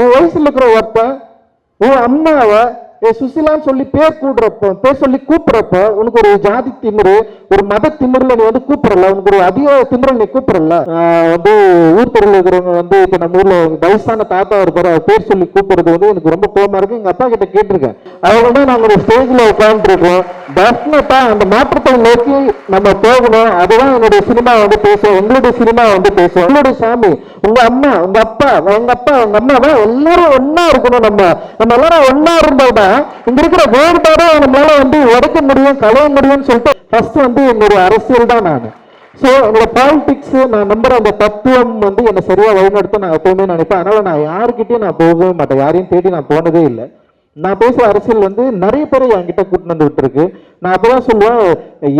உன் வயசுல இருக்கிற ஒருத்தன் உன் அம்மாவை ஏ சுசிலான்னு சொல்லி பேர் கூடுறப்ப பேர் சொல்லி கூப்பிடுறப்ப உனக்கு ஒரு ஜாதி திமிரு ஒரு மத திமிரில் நீ வந்து கூப்பிடல உனக்கு ஒரு அதிக திமிரல் நீ கூப்பிடல. வந்து ஊர் தெருவில் இருக்கிறவங்க வந்து இப்போ நம்ம ஊரில் வயசான தாத்தா இருப்பாரு அவர் பேர் சொல்லி கூப்பிடுறது வந்து எனக்கு ரொம்ப கோபமாக இருக்கு. எங்கள் அப்பா கிட்ட கேட்டிருக்கேன். அவங்க தான் நாங்கள் ஒரு ஸ்டேஜில் உட்காந்துருக்கோம் டெஃபினட்டாக அந்த மாற்றத்தை நோக்கி நம்ம போகணும். அதுதான் என்னுடைய சினிமா வந்து பேசும் உங்களுடைய சினிமா வந்து பேசும் உங்களுடைய சாமி உங்க அம்மா உங்க அப்பா உங்க அப்பா உங்க தான் எல்லாரும் ஒன்றா இருக்கணும் நம்ம. நம்ம எல்லாரும் ஒண்ணா இருந்தாதான் இங்க இருக்கிற வேறுபாடை நம்மளால வந்து உடைக்க முடியும் கலைய முடியும்னு சொல்லிட்டு ஃபர்ஸ்ட் வந்து என்னுடைய அரசியல் தான் நான். ஸோ என்னோட பாலிடிக்ஸ் நான் நம்புற அந்த தத்துவம் வந்து என்னை சரியா வழிநடத்த நான் எப்பவுமே நினைப்பேன். அதனால நான் யாருக்கிட்டையும் நான் போகவே மாட்டேன். யாரையும் தேடி நான் போனதே இல்லை. நான் பேசுகிற அரசியல் வந்து நிறைய பேரை என்கிட்ட கூட்டின்னு வந்து விட்டுருக்கு. நான் அப்போதான் சொல்லுவேன்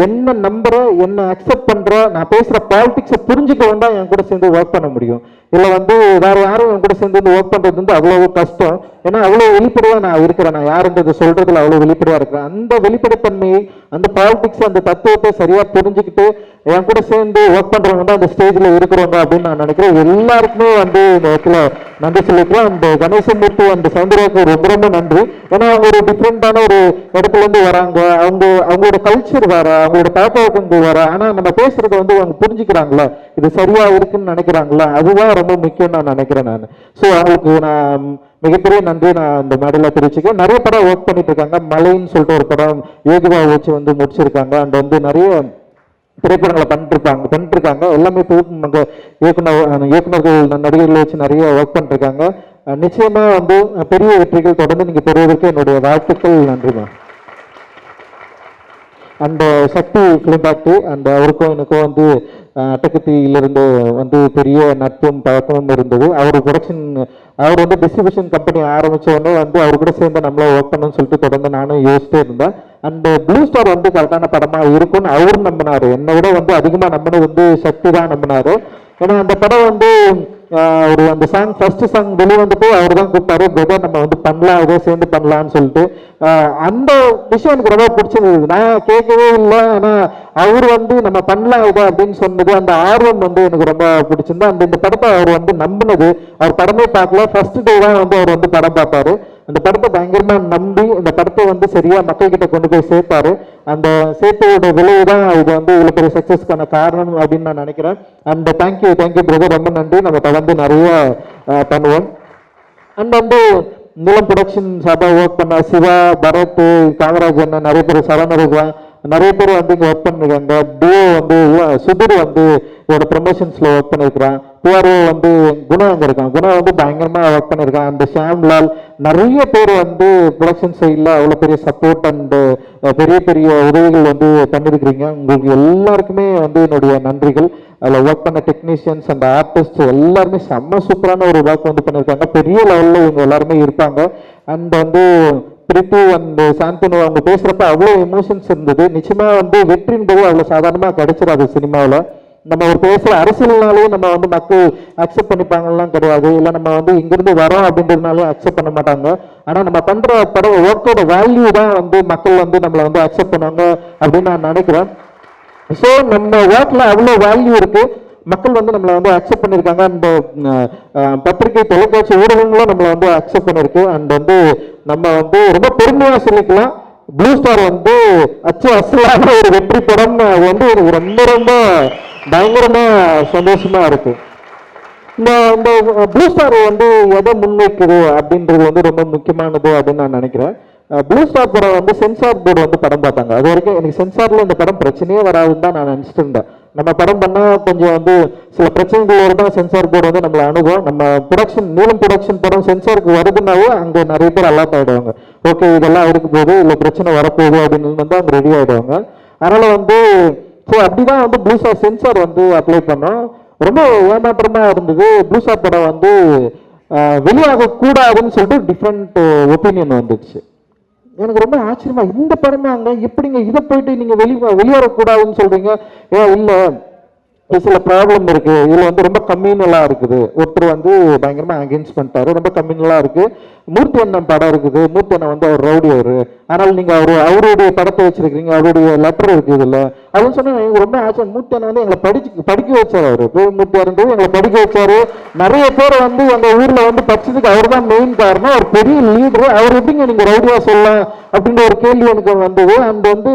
என்ன நம்புற என்ன அக்செப்ட் பண்ற நான் பேசுகிற பாலிடிக்ஸை புரிஞ்சுக்க வேண்டாம் என் கூட சேர்ந்து ஒர்க் பண்ண முடியும். இல்லை வந்து வேற யாரும் என் கூட சேர்ந்து ஒர்க் பண்றது வந்து அவ்வளவு கஷ்டம். ஏன்னா அவ்வளோ வெளிப்படையாக நான் இருக்கிறேன். நான் யாருன்றது சொல்றதுல அவ்வளோ வெளிப்படையாக இருக்கிறேன். அந்த வெளிப்படைத்தன்மையை அந்த பாலிடிக்ஸ் அந்த தத்துவத்தை சரியா புரிஞ்சுக்கிட்டு என் கூட சேர்ந்து ஒர்க் பண்றவங்க தான் அந்த ஸ்டேஜ்ல இருக்கிறவங்க அப்படின்னு நான் நினைக்கிறேன். எல்லாருக்குமே வந்து இந்த இடத்துல நன்றி சொல்லிக்கிறேன் அந்த கணேசமூர்த்தி அந்த சௌந்தர்யாவுக்கு ரொம்ப ரொம்ப நன்றி. ஏன்னா அவங்க ஒரு டிஃப்ரெண்டான ஒரு இடத்துல இருந்து வராங்க. அவங்க அவங்களோட கல்ச்சர் வேற அவங்களோட பழக்கவழக்கங்கள் வேற ஆனா நம்ம பேசுறத வந்து அவங்க புரிஞ்சுக்கிறாங்களா? இது சரியா இருக்குன்னு நினைக்கிறாங்களா? அதுதான் ரொம்ப முக்கியம் நான் நினைக்கிறேன் நான். ஸோ அவங்களுக்கு நான் மிகப்பெரிய நன்றி நான் இந்த மேடையில் தெரிவிச்சுக்கிறேன். நிறைய படம் ஒர்க் பண்ணிட்டு இருக்காங்க. மலைன்னு சொல்லிட்டு ஒரு படம் யோகிவா வச்சு வந்து முடிச்சிருக்காங்க. அண்ட் வந்து நிறைய திரைப்படங்களை பண்ணிருப்பாங்க பண்ணிருக்காங்க. எல்லாமே இப்போ இயக்குனர் இயக்குனர்கள் நடிகர்களை வச்சு நிறைய ஒர்க் பண்ணிருக்காங்க. நிச்சயமா வந்து பெரிய வெற்றிகள் தொடர்ந்து நீங்க பெறுவதற்கு என்னுடைய வாழ்த்துக்கள். நன்றிமா அந்த சக்தி ஃபிலிம் ஃபேக்ட்ரி அந்த அவருக்கும் எனக்கும் வந்து அஹ், அட்டகத்தியிலிருந்து வந்து பெரிய நட்பும் பழக்கமும் இருந்தது. அவர் ப்ரொடக்ஷன் அவர் வந்து டிஸ்ட்ரிபியூஷன் கம்பெனி ஆரம்பிச்ச உடனே வந்து அவர் கூட சேர்ந்து நம்மள ஒர்க் பண்ணணும்னு சொல்லிட்டு தொடர்ந்து நானும் யோசிச்சிட்டே இருந்தேன். அந்த ப்ளூ ஸ்டார் வந்து கரெக்டான படமாக இருக்கும்னு அவரும் நம்பினாரு. என்னை விட வந்து அதிகமாக நம்பினது வந்து சக்தி தான் நம்பினாரு. ஏன்னா அந்த படம் வந்து ஒரு அந்த சாங் ஃபர்ஸ்ட் சாங் வெளியே வந்துட்டு அவர் தான் கூப்பிட்டாரு பிரதர் நம்ம வந்து பண்ணலாம் ஏதோ சேர்ந்து பண்ணலாம்னு சொல்லிட்டு. அந்த விஷயம் எனக்கு ரொம்ப பிடிச்சிருந்தது. நான் கேட்கவே இல்லை. ஆனால் அவர் வந்து நம்ம பண்ணலாம் இதை அப்படின்னு சொன்னது அந்த ஆர்வம் வந்து எனக்கு ரொம்ப பிடிச்சிருந்தது. அந்த இந்த படத்தை அவர் வந்து நம்பினது அவர் படமே பார்க்கல. ஃபர்ஸ்ட் டே தான் வந்து அவர் வந்து படம் பார்ப்பாரு. அந்த படத்தை பயங்கரமா நம்பி இந்த படத்தை வந்து சரியா மக்கள்கிட்ட கொண்டு போய் சேர்ப்பாரு. அந்த சேர்த்தோட விளைவு தான் இது வந்து இவ்வளோ பெரிய சக்சஸ்க்கான காரணம் அப்படின்னு நான் நினைக்கிறேன். அந்த தேங்க்யூ தேங்க்யூ பிரதர் ரொம்ப நன்றி. நம்ம தொடர்ந்து நிறைய பண்ணுவோம். அண்ட் வந்து மூலம் ப்ரொடக்ஷன் சார்பாக ஒர்க் பண்ண சிவா பரத் காமராஜ் அண்ணன் நிறைய பேர் சரணருக்குவான் நிறைய பேர் வந்து இங்கே ஒர்க் பண்ணிருக்காங்க. டூ வந்து சுதிர் வந்து ஒரு ப்ரமோஷன்ஸில் ஒர்க் பண்ணியிருக்கிறான் பிஆர்ஓ வந்து குணா அங்கே இருக்கான். குணா வந்து பயங்கரமாக ஒர்க் பண்ணியிருக்கான் அந்த ஷாம்லால் நிறைய பேர் வந்து ப்ரொடக்ஷன் சைடில் அவ்வளோ பெரிய சப்போர்ட் அண்டு பெரிய பெரிய உதவிகள் வந்து பண்ணியிருக்கிறீங்க உங்களுக்கு எல்லாருக்குமே வந்து என்னுடைய நன்றிகள். அதில் ஒர்க் பண்ண டெக்னீஷியன்ஸ் அந்த ஆர்டிஸ்ட் எல்லாருமே செம்ம சூப்பரான ஒரு ஒர்க் வந்து பண்ணியிருக்காங்க பெரிய லெவலில் இவங்க எல்லாருமே இருப்பாங்க. அண்ட் வந்து பிரித்து அந்த சாந்தனு அவங்க பேசுகிறப்ப அவ்வளோ எமோஷன்ஸ் இருந்தது. நிச்சயமாக வந்து வெற்றின்றது அவ்வளோ சாதாரணமாக கிடைச்சிடாது சினிமாவில். நம்ம ஒரு பேசுகிற அரசியல்னாலும் நம்ம வந்து மக்கள் அக்செப்ட் பண்ணிப்பாங்கலாம் கிடையாது. இல்லை நம்ம வந்து இங்கிருந்து வரோம் அப்படின்றதுனாலும் அக்செப்ட் பண்ண மாட்டாங்க. ஆனால் நம்ம பண்ணுற படம் ஒர்க்கோட வேல்யூ தான் வந்து மக்கள் வந்து நம்மளை வந்து அக்செப்ட் பண்ணுவாங்க அப்படின்னு நான் நினைக்கிறேன். ஸோ நம்ம ஒர்க்கில் அவ்வளோ வேல்யூ இருக்குது மக்கள் வந்து நம்மளை வந்து அக்செப்ட் பண்ணியிருக்காங்க. அந்த பத்திரிகை தொலைக்காட்சி ஊடகங்களும் நம்மளை வந்து அக்செப்ட் பண்ணியிருக்கு. அண்ட் வந்து நம்ம வந்து ரொம்ப பெருமையாக சொல்லிக்கலாம். ப்ளூ ஸ்டார் வந்து அச்சு அசலான ஒரு வெற்றி படம் அது வந்து ரொம்ப ரொம்ப பயங்கரமாக சந்தோஷமாக இருக்கும். இந்த இந்த ப்ளூ ஸ்டார் வந்து எதை முன்வைக்குது அப்படின்றது வந்து ரொம்ப முக்கியமானது அப்படின்னு நான் நினைக்கிறேன். ப்ளூ ஸ்டார் படம் வந்து சென்சார் போர்டு வந்து படம் பார்த்தாங்க. அது வரைக்கும் எனக்கு சென்சாரில் இந்த படம் பிரச்சனையே வராதுன்னு தான் நான் நினச்சிட்டு இருந்தேன். நம்ம படம் பண்ணால் கொஞ்சம் வந்து சில பிரச்சனைகளோடு தான் சென்சார் போர்டு வந்து நம்மளை அணுகும். நம்ம ப்ரொடக்ஷன் நீளம் ப்ரொடக்ஷன் படம் சென்சாருக்கு வருதுனாவே அங்கே நிறைய பேர் அலாட் ஆகிடுவாங்க ஓகே இதெல்லாம் இருக்கும் போகுது இல்லை பிரச்சனை வரப்போகுது அப்படின்னு வந்து அவங்க ரெடி ஆகிடுவாங்க அதனால் வந்து ஸோ அப்படிதான் வந்து ப்ளூசா சென்சார் வந்து அப்ளை பண்ணோம். ரொம்ப ஏமாற்றமா இருந்தது. ப்ளூசா படம் வந்து வெளியாக கூடாதுன்னு சொல்லிட்டு டிஃப்ரெண்ட் ஒப்பீனியன் வந்துடுச்சு. எனக்கு ரொம்ப ஆச்சரியமா இந்த படமாங்க எப்படிங்க? இதை போயிட்டு நீங்க வெளி வெளியேறக்கூடாதுன்னு சொல்றீங்க? ஏன் இல்லை. சில ப்ராப்ளம் இருக்கு. இதுல வந்து ரொம்ப கம்யூனலா இருக்குது. ஒருத்தர் வந்து பயங்கரமா அகேன்ஸ்ட் பண்ணிட்டாரு. ரொம்ப கம்யூனலா இருக்கு. மூர்த்தி அண்ணன் படம் இருக்குது. மூர்த்தி அண்ணன் வந்து அவர் ரவுடி அவரு ஆனால் நீங்க அவரு அவருடைய படத்தை வச்சிருக்கீங்க அவருடைய லெட்டர் இருக்கு இதுல. அப்படின்னு சொன்னா எனக்கு ரொம்ப ஆச்சா மூர்த்தி அண்ணன் வந்து எங்களை படிச்சு படிக்க வச்சாரு அவரு. போய் எங்களை படிக்க வச்சாரு. நிறைய பேர் வந்து அந்த ஊர்ல வந்து படிச்சதுக்கு அவர் தான் மெயின் காரணம். ஒரு பெரிய லீடர் அவர் எப்படிங்க நீங்க ரவுடியா சொல்லலாம்? அப்படின்ற ஒரு கேள்வி எனக்கு வந்தது. அந்த வந்து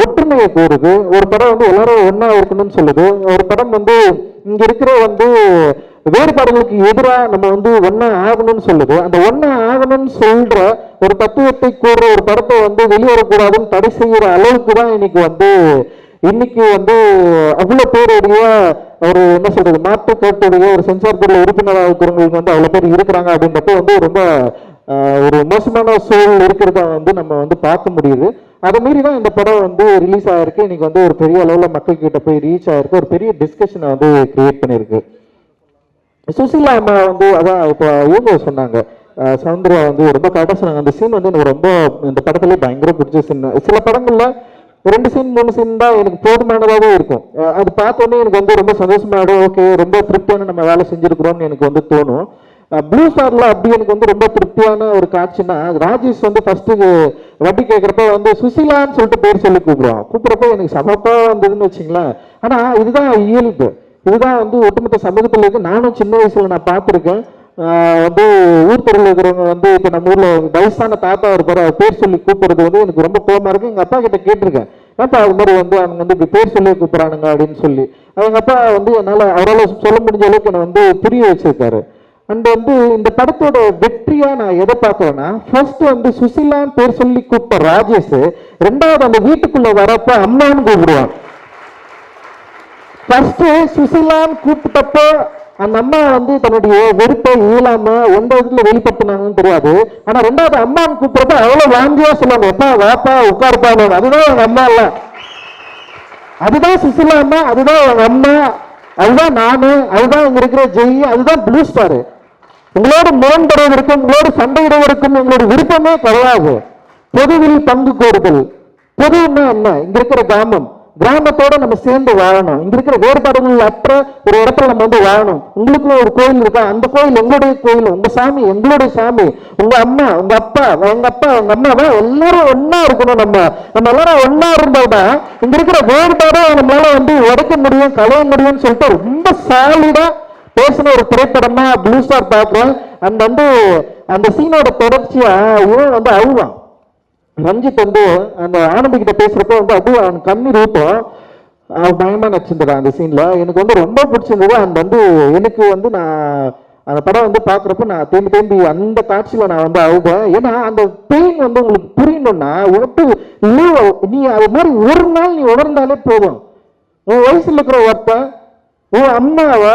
ஒற்றுமையை கூறுது. ஒரு படம் வந்து எல்லாரும் ஒன்றா இருக்கணும்னு சொல்லுது. ஒரு படம் வந்து இங்க இருக்கிற வந்து வேறுபாடுகளுக்கு எதிராக நம்ம வந்து ஒன்றா ஆகணும்னு சொல்லுது. அந்த ஒன்றா ஆகணும்னு சொல்ற ஒரு தத்துவத்தை கூறுற ஒரு படத்தை வந்து வெளியேறக்கூடாதுன்னு தடை செய்யற அளவுக்கு தான் இன்னைக்கு வந்து இன்னைக்கு வந்து அவ்வளவு பேருடைய ஒரு என்ன சொல்றது மாற்று கருத்துடைய ஒரு சென்சார் பொருள் உறுப்பினராக இருக்கிறவங்களுக்கு வந்து அவ்வளவு பேர் இருக்கிறாங்க அப்படின்றப்போ வந்து ரொம்ப ஒரு மோசமான சூழல் இருக்கிறத வந்து நம்ம வந்து பார்க்க முடியுது. அதை மீறி தான் இந்த படம் வந்து ரிலீஸ் ஆயிருக்கு. இன்னைக்கு வந்து ஒரு பெரிய அளவில் மக்கள் கிட்ட போய் ரீச் ஆயிருக்கு. ஒரு பெரிய டிஸ்கஷனை வந்து கிரியேட் பண்ணியிருக்கு. சுசிலா அம்மா வந்து அதான் இப்போ இவங்க சொன்னாங்க. சவுந்தர்யா வந்து ரொம்ப கரெக்டாக சொன்னாங்க. அந்த சீன் வந்து எனக்கு ரொம்ப இந்த படத்துல பயங்கர பிடிச்ச சீன் சில படங்கள்ல ரெண்டு சீன் மூணு சீன் தான் எனக்கு போதுமானதாகவே இருக்கும். அது பார்த்தோன்னே எனக்கு வந்து ரொம்ப சந்தோஷமாயிடும் ஓகே ரொம்ப திருப்தியான நம்ம வேலை செஞ்சுருக்கிறோம்னு எனக்கு வந்து தோணும். ப்ளூ ஸ்டார்ல அப்படி எனக்கு வந்து ரொம்ப திருப்தியான ஒரு காட்சின்னா ராஜேஷ் வந்து ஃபர்ஸ்ட் வட்டி கேட்குறப்ப வந்து சுசிலான்னு சொல்லிட்டு பேர் சொல்லி கூப்பிடுவான். கூப்பிட்றப்ப எனக்கு சமப்பா வந்ததுன்னு வச்சுங்களேன். ஆனா இதுதான் இயல்பு. இதுதான் வந்து ஒட்டுமொத்த சமூகத்தில் இருக்கு. நானும் சின்ன வயசுல நான் பார்த்துருக்கேன். வந்து ஊர் தெருவில் இருக்கிறவங்க வந்து இப்போ நம்ம ஊரில் வயசான தாத்தா இருப்பார் அவர் பேர் சொல்லி கூப்பிடுறது வந்து எனக்கு ரொம்ப கோவமா இருக்குது எங்கள் அப்பா கிட்ட கேட்டிருக்கேன். ஏன்ப்பா அது மாதிரி வந்து அவங்க வந்து இப்படி பேர் சொல்லி கூப்பிட்றானுங்க அப்படின்னு சொல்லி. அவங்க அப்பா வந்து என்னால் அவரால் சொல்ல முடிஞ்ச அளவுக்கு என்னை வந்து புரிய வச்சிருக்காரு. அண்ட் வந்து இந்த படத்தோட வெற்றியா நான் எதை பார்க்கறேன்னா ஃபர்ஸ்ட் வந்து சுசிலான்னு பேர் சொல்லி கூப்பிட்ட ராஜேஷ் ரெண்டாவது அந்த வீட்டுக்குள்ள வரப்ப அம்மான்னு கூப்பிடுவான். ஃபர்ஸ்ட் சுசிலான்னு கூப்பிட்டப்போ அந்த அம்மா வந்து தன்னுடைய வெறுப்பை இயலாம எந்த விதத்துல வெளிப்படுத்தினாங்கன்னு தெரியாது. ஆனா ரெண்டாவது அம்மான்னு கூப்பிடுறப்ப அவ்வளவு வாங்கியா சொல்லுவாங்க எப்பா வாப்பா உட்காருப்பாங்க அதுதான் எங்க அம்மா இல்ல. அதுதான் சுசிலா அம்மா அதுதான் எங்க அம்மா. அதுதான் நானு அதுதான் இங்க இருக்கிற ஜெய் அதுதான் ப்ளூ ஸ்டாரு உங்களோட முரண்படுவதற்கும் உங்களோட சண்டையிடுவதற்கும் உங்களோட விருப்பமே கிடையாது. பொதுவில் பங்கு கோருதல் பொதுன்னா என்ன? இங்க இருக்கிற கிராமம். கிராமத்தோட நம்ம சேர்ந்து வாழணும். இங்க இருக்கிற வேறுபாடுகள் அப்புறம் ஒரு இடத்துல நம்ம வந்து வாழணும். உங்களுக்குள்ள ஒரு கோயில் இருக்கா? அந்த கோயில் எங்களுடைய கோயில். உங்க சாமி எங்களுடைய சாமி. உங்க அம்மா உங்க அப்பா உங்க அப்பா உங்க அம்மாவா? எல்லாரும் ஒன்னா இருக்கணும் நம்ம. நம்ம எல்லாரும் ஒன்னா இருந்தால்தான் இங்க இருக்கிற வேறுபாடை நம்மளால வந்து உடைக்க முடியும் கலைய முடியும்னு சொல்லிட்டு ரொம்ப சாலிடா பேசின ஒரு திரைப்படமா ப்ளூ ஸ்டார் பார்க்குறோம் அந்த வந்து அந்த சீனோட தொடர்ச்சியா இவன் வந்து அழுவான். ரஞ்சித் வந்து அந்த ஆனந்தி கிட்ட பேசுறப்போ வந்து அது அவன் கண்ணீர் ஊட்டும் அவன் பயமா நடிச்சிருந்தா அந்த சீன்ல எனக்கு வந்து ரொம்ப பிடிச்சிருந்தது. அந்த வந்து எனக்கு வந்து நான் அந்த படம் வந்து பாக்குறப்ப நான் தேம்பி தேம்பி அந்த காட்சியில நான் வந்து அழுதேன். ஏன்னா அந்த பெயின் வந்து உங்களுக்கு புரியணும்னா உனக்கு leave, நீ அது மாதிரி ஒரு நாள் நீ உணர்ந்தாலே போதும். உன் வயசுல இருக்கிற ஒருத்தன் உன் அம்மாவை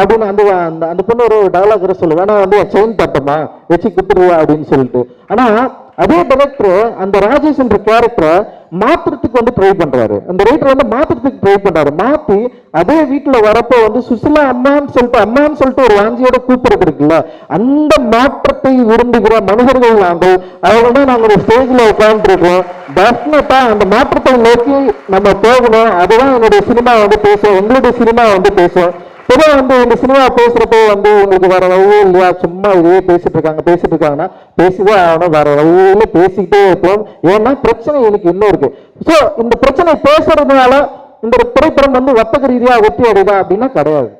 அப்படின்னு அந்த அந்த அந்த பொண்ணு ஒரு டயலாக் சொல்லுவேன். வேணா வந்து செயின் தட்டமா வச்சு குத்துருவா அப்படின்னு சொல்லிட்டு. ஆனா அதே டைரக்டர் அந்த ராஜேஷ் என்ற கேரக்டரை மாத்திரத்துக்கு வந்து ட்ரை பண்றாரு. அந்த ரைட்டர் வந்து மாத்திரத்துக்கு ட்ரை பண்றாரு. மாத்தி அதே வீட்டுல வரப்போ வந்து சுசிலா அம்மான்னு சொல்லிட்டு அம்மான்னு சொல்லிட்டு ஒரு வாஞ்சியோட கூப்பிடுறது இருக்குல்ல அந்த மாற்றத்தை விரும்புகிற மனிதர்கள் நாங்கள் அவங்க தான் நாங்கள் ஒரு ஸ்டேஜ்ல உட்காந்துருக்கோம் டெஃபினட்டா அந்த மாற்றத்தை நோக்கி நம்ம போகணும். அதுதான் என்னுடைய சினிமா வந்து பேசும் எங்களுடைய சினிமா வந்து பேசும். இப்போ வந்து இந்த சினிமா பேசுறப்போ வந்து உங்களுக்கு வேற வழியே இல்லையா? சும்மா இதே பேசிட்டு இருக்காங்க பேசிட்டு இருக்காங்கன்னா பேசிதான் ஆகணும். வேற வழியில பேசிக்கிட்டே இருப்போம். ஏன்னா பிரச்சனை எனக்கு இன்னும் இருக்கு. ஸோ இந்த பிரச்சனை பேசுறதுனால இந்த திரைப்படம் வந்து வர்த்தக ரீதியா வெற்றி அடையுதா அப்படின்னா கிடையாது.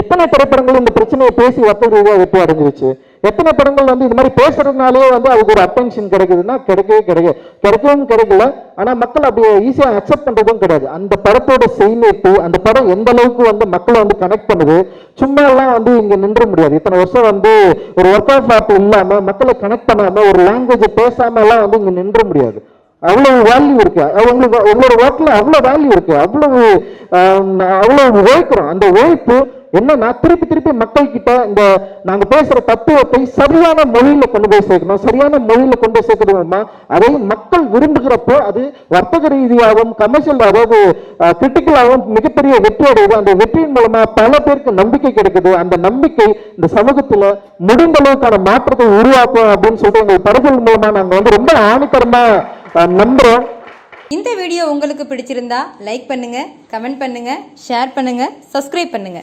எத்தனை திரைப்படங்கள் இந்த பிரச்சனையை பேசி வர்த்தக ரீதியாக வெற்றி அடைஞ்சிருச்சு? எத்தனை படங்கள் வந்து இது மாதிரி பேசுறதுனாலே வந்து அதுக்கு ஒரு அட்டென்ஷன் கிடைக்குதுன்னா கிடைக்கவே கிடைக்க கிடைக்கவும் கிடைக்கல. ஆனால் மக்கள் அப்படி ஈஸியாக அக்செப்ட் பண்ணுறதும் கிடையாது. அந்த படத்தோட செய்மைப்பு அந்த படம் எந்த அளவுக்கு வந்து மக்களை வந்து கனெக்ட் பண்ணுது சும்மா எல்லாம் வந்து இங்கே நின்ற முடியாது. இத்தனை வருஷம் வந்து ஒரு ஒர்க் ஆஃப் ஆப் இல்லாமல் மக்களை கனெக்ட் பண்ணாமல் ஒரு லாங்குவேஜ் பேசாமலாம் எல்லாம் வந்து இங்கே நின்ற முடியாது. அவ்வளவு வேல்யூ இருக்கு. அது உங்களுக்கு உங்களோட ஒர்க்ல அவ்வளவு வேல்யூ இருக்கு. அவ்வளவு அவ்வளோ அவ்வளவு உழைக்கிறோம். அந்த உழைப்பு என்னன்னா திருப்பி திருப்பி மக்கள் கிட்ட இந்த நாங்க பேசுற தத்துவத்தை சரியான மொழியில கொண்டு போய் சேர்க்கணும். சரியான மொழியில கொண்டு போய் சேர்க்கணுமா அதை மக்கள் விரும்புகிறப்போ அது வர்த்தக ரீதியாகவும் கமர்ஷியல் அதாவது கிரிட்டிக்கலாகவும் மிகப்பெரிய வெற்றி அடையுது. அந்த வெற்றியின் மூலமா பல பேருக்கு நம்பிக்கை கிடைக்குது. அந்த நம்பிக்கை இந்த சமூகத்துல முடிந்த அளவுக்கான மாற்றத்தை உருவாக்கும் அப்படின்னு சொல்லிட்டு உங்க படங்கள் மூலமா நாங்க வந்து ரொம்ப ஆணித்தரமா நம்புறோம். இந்த வீடியோ உங்களுக்கு பிடிச்சிருந்தா லைக் பண்ணுங்க கமெண்ட் பண்ணுங்க ஷேர் பண்ணுங்க சப்ஸ்கிரைப் பண்ணுங்க.